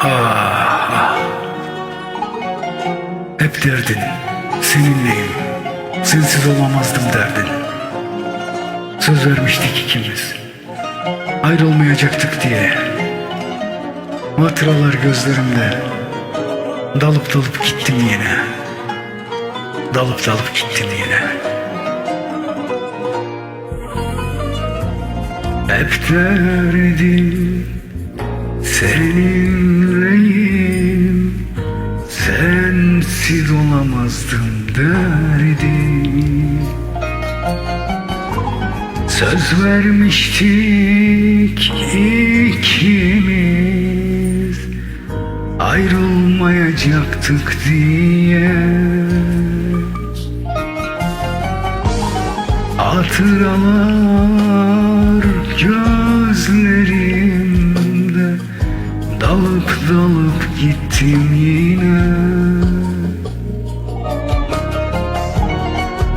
Ah, Hep derdin, seninleyim, sensiz olamazdım derdin. Söz vermiştik ikimiz, ayrılmayacaktık diye. Hatıralar gözlerimde, dalıp dalıp gittim yine. Dalıp dalıp gittim yine. Hep derdim seninleyim Sensiz olamazdım derdim Söz vermiştik ikimiz Ayrılmayacaktık diye. Hatıralar Dalıp gittim yine.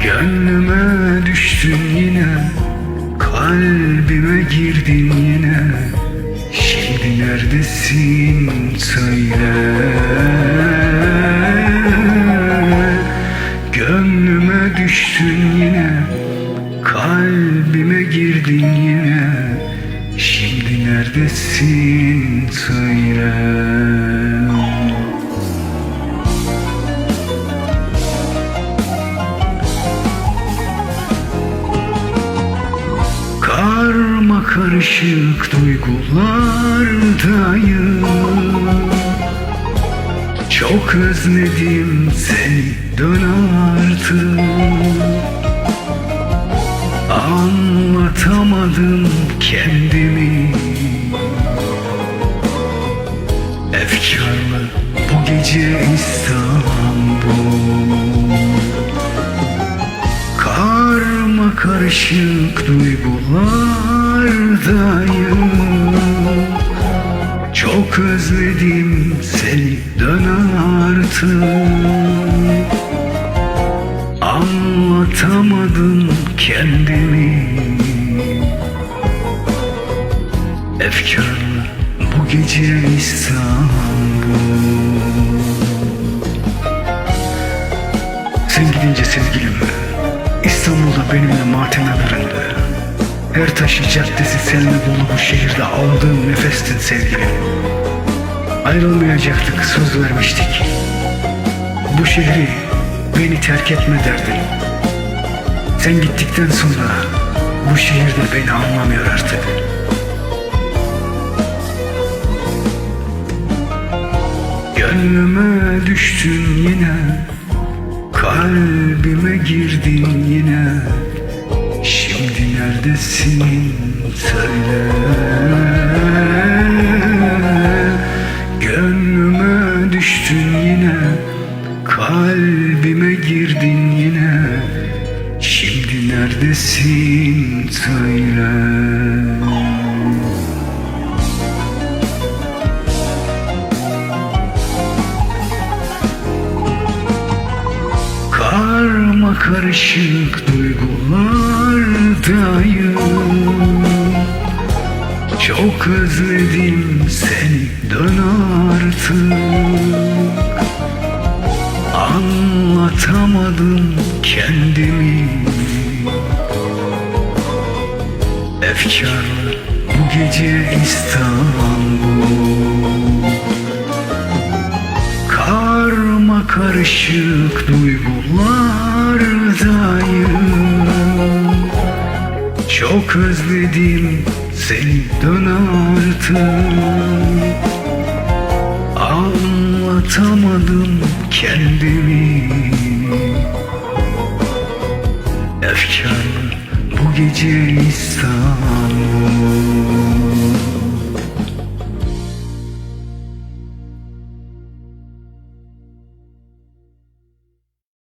Gönlüme düştün yine Kalbime girdin yine. Şimdi neredesin söyle. Gönlüme düştün yine Kalbime girdin yine neredesin söyle. Karma karışık duygulardayım. Çok özledim seni dön artık gece İstanbul. Karma karışık duygulardayım. Çok özledim seni dön artık. Anlatamadım kendimi. Efkarlı bu gece İstanbul Sen gidince sevgilim İstanbul'da benimle mateme büründü Her taşı caddesi seninle dolu bu şehirde aldığım nefestin sevgilim Ayrılmayacaktık söz vermiştik. Bu şehri beni terk etme derdin. Sen gittikten sonra bu şehirde beni anlamıyor artık. Gönlüme düştün yine Kalbime girdin yine. Şimdi neredesin? Söyle. Gönlüme düştün yine. Kalbime girdin yine. Şimdi neredesin? Söyle karışık duygulardayım Çok özledim seni dön artık. Anlatamadım kendimi. Efkarlı bu gece İstanbul. Karma karışık duygulardayım Çok özledim seni dön artık. Anlatamadım kendimi